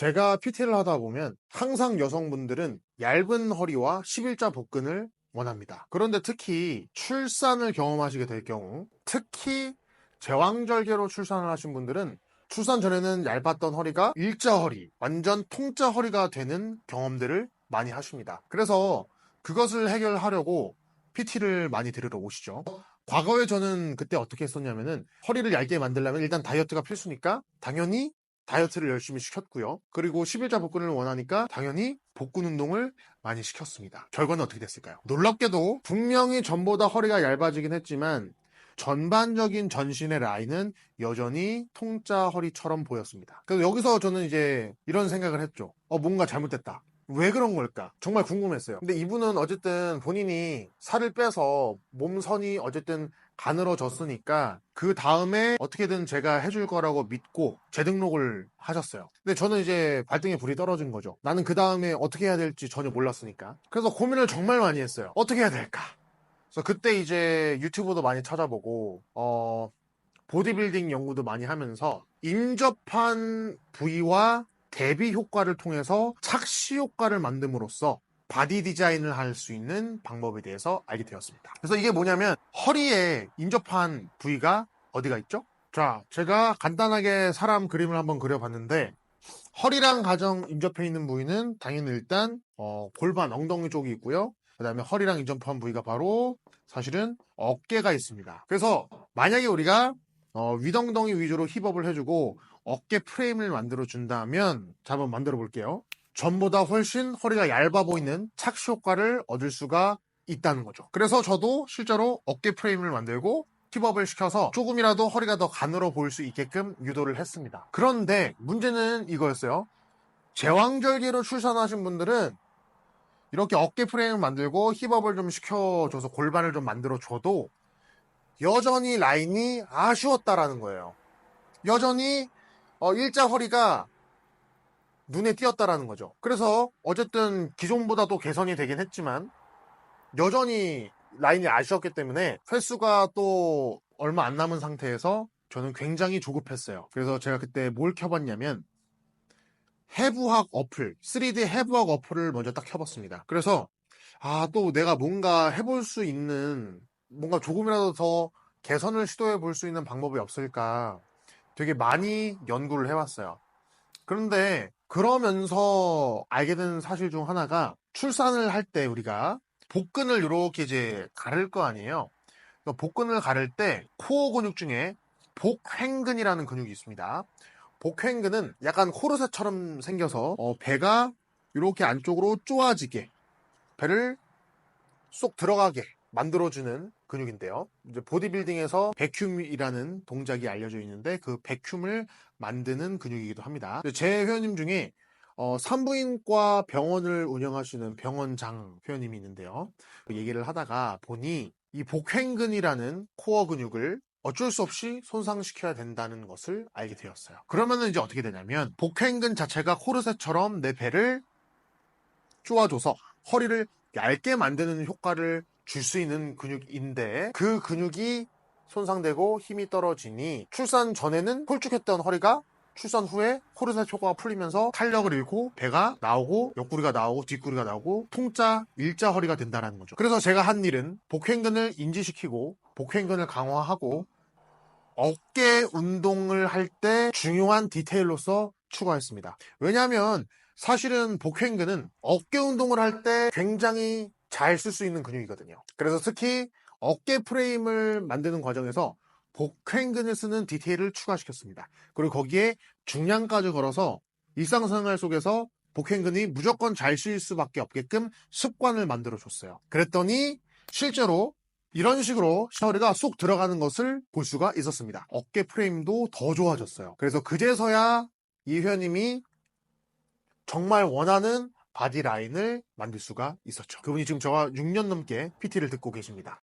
제가 PT를 하다 보면 항상 여성분들은 얇은 허리와 11자 복근을 원합니다. 그런데 특히 출산을 경험하시게 될 경우, 특히 제왕절개로 출산을 하신 분들은 출산 전에는 얇았던 허리가 일자 허리, 완전 통자 허리가 되는 경험들을 많이 하십니다. 그래서 그것을 해결하려고 PT를 많이 들으러 오시죠. 과거에 저는 그때 어떻게 했었냐면은 허리를 얇게 만들려면 일단 다이어트가 필수니까 당연히 다이어트를 열심히 시켰고요. 그리고 11자 복근을 원하니까 당연히 복근 운동을 많이 시켰습니다. 결과는 어떻게 됐을까요? 놀랍게도 분명히 전보다 허리가 얇아지긴 했지만 전반적인 전신의 라인은 여전히 통짜 허리처럼 보였습니다. 그래서 여기서 저는 이제 이런 생각을 했죠. 어, 뭔가 잘못됐다. 왜 그런 걸까? 정말 궁금했어요. 근데 이분은 어쨌든 본인이 살을 빼서 몸선이 어쨌든 가늘어졌으니까 그 다음에 어떻게든 제가 해줄 거라고 믿고 재등록을 하셨어요. 근데 저는 이제 발등에 불이 떨어진 거죠. 나는 그 다음에 어떻게 해야 될지 전혀 몰랐으니까. 그래서 고민을 정말 많이 했어요. 어떻게 해야 될까? 그래서 그때 이제 유튜브도 많이 찾아보고, 어, 보디빌딩 연구도 많이 하면서 인접한 부위와 대비 효과를 통해서 착시 효과를 만듦으로써 바디 디자인을 할 수 있는 방법에 대해서 알게 되었습니다. 그래서 이게 뭐냐면 허리에 인접한 부위가 어디가 있죠? 자, 제가 간단하게 사람 그림을 한번 그려봤는데 허리랑 가정 인접해 있는 부위는 당연히 일단 어, 골반 엉덩이 쪽이 있고요. 그 다음에 허리랑 인접한 부위가 바로 사실은 어깨가 있습니다. 그래서 만약에 우리가 어, 위덩덩이 위주로 힙업을 해주고 어깨 프레임을 만들어 준다면 자 한번 만들어 볼게요. 전보다 훨씬 허리가 얇아 보이는 착시 효과를 얻을 수가 있다는 거죠. 그래서 저도 실제로 어깨 프레임을 만들고 힙업을 시켜서 조금이라도 허리가 더 가늘어 보일 수 있게끔 유도를 했습니다. 그런데 문제는 이거였어요. 제왕절개로 출산하신 분들은 이렇게 어깨 프레임을 만들고 힙업을 좀 시켜줘서 골반을 좀 만들어줘도 여전히 라인이 아쉬웠다라는 거예요. 여전히 어, 일자 허리가 눈에 띄었다라는 거죠. 그래서 어쨌든 기존보다도 개선이 되긴 했지만 여전히 라인이 아쉬웠기 때문에 횟수가 또 얼마 안 남은 상태에서 저는 굉장히 조급했어요. 그래서 제가 그때 뭘 켜봤냐면 해부학 어플, 3D 해부학 어플을 먼저 딱 켜봤습니다. 그래서 아, 또 내가 뭔가 해볼 수 있는 뭔가 조금이라도 더 개선을 시도해 볼 수 있는 방법이 없을까 되게 많이 연구를 해왔어요. 그런데 그러면서 알게 된 사실 중 하나가 출산을 할 때 우리가 복근을 이렇게 이제 가를 거 아니에요. 복근을 가를 때 코어 근육 중에 복횡근이라는 근육이 있습니다. 복횡근은 약간 코르셋처럼 생겨서 어, 배가 이렇게 안쪽으로 쪼아지게 배를 쏙 들어가게 만들어주는 근육인데요. 이제 보디빌딩에서 백큐이라는 동작이 알려져 있는데 그 백큐을 만드는 근육이기도 합니다. 제 회원님 중에 어, 산부인과 병원을 운영하시는 병원장 회원님이 있는데요. 그 얘기를 하다가 보니 이 복횡근이라는 코어 근육을 어쩔 수 없이 손상시켜야 된다는 것을 알게 되었어요. 그러면 이제 어떻게 되냐면 복횡근 자체가 코르셋처럼 내 배를 쪼아줘서 허리를 얇게 만드는 효과를 줄 수 있는 근육인데 그 근육이 손상되고 힘이 떨어지니 출산 전에는 홀쭉했던 허리가 출산 후에 코르셋 효과가 풀리면서 탄력을 잃고 배가 나오고 옆구리가 나오고 뒷구리가 나오고 통짜 일자 허리가 된다는 거죠. 그래서 제가 한 일은 복횡근을 인지시키고 복횡근을 강화하고 어깨 운동을 할 때 중요한 디테일로서 추가했습니다. 왜냐하면 사실은 복횡근은 어깨 운동을 할 때 굉장히 잘 쓸 수 있는 근육이거든요. 그래서 특히 어깨 프레임을 만드는 과정에서 복횡근을 쓰는 디테일을 추가시켰습니다. 그리고 거기에 중량까지 걸어서 일상생활 속에서 복횡근이 무조건 잘 쓰일 수밖에 없게끔 습관을 만들어 줬어요. 그랬더니 실제로 이런 식으로 샤워리가 쏙 들어가는 것을 볼 수가 있었습니다. 어깨 프레임도 더 좋아졌어요. 그래서 그제서야 이 회원님이 정말 원하는 바디 라인을 만들 수가 있었죠. 그분이 지금 저와 6년 넘게 PT를 듣고 계십니다.